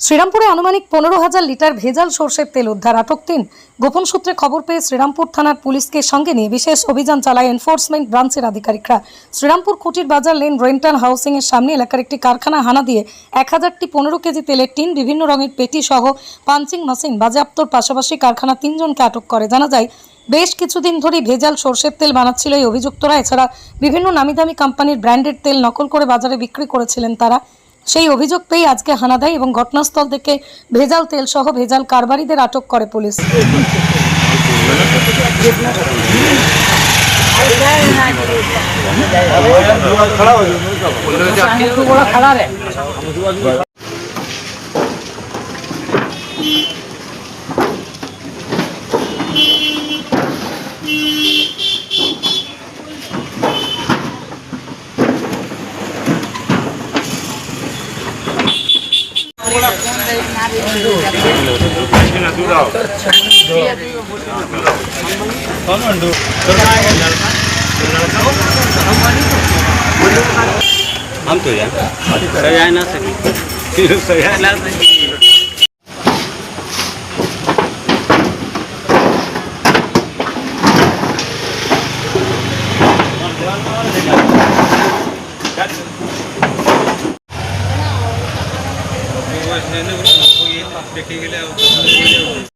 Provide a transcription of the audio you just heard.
শ্রীরামপুরে আনুমানিক পনেরো হাজার লিটার ভেজাল সর্ষের তেল উদ্ধার। আটক তিন। গোপন সূত্রে খবর পেয়ে শ্রীরামপুর থানার পুলিশকে সঙ্গে নিয়ে বিশেষ অভিযান চালায় এনফোর্সমেন্ট ব্রাঞ্চের আধিকারিকরা। শ্রীরামপুর কুটির বাজার লেন রেন্টাল হাউসিং এর সামনে এলাকার একটি কারখানা হানা দিয়ে এক হাজারটি পনেরো কেজি তেলের টিন, বিভিন্ন রঙের পেটি সহ পাঞ্চিং মেশিন বাজেয়াপ্তর পাশাপাশি কারখানা তিনজনকে আটক করে। জানা যায়, বেশ কিছুদিন ধরেই ভেজাল সর্ষের তেল বানাচ্ছিল এই অভিযুক্তরা। এছাড়া বিভিন্ন নামি দামি কোম্পানির ব্র্যান্ডেড তেল নকল করে বাজারে বিক্রি করেছিলেন তারা। সেই অভিযোগ পেয়ে আজকে হানা দেয় এবং ঘটনাস্থল থেকে ভেজাল তেল সহ ভেজাল কারবারিদের আটক করে পুলিশ। हम तो यार सजा ना सके सजा ना सके ध्यान देऊ शकतो येईल आपल्या केलेल्या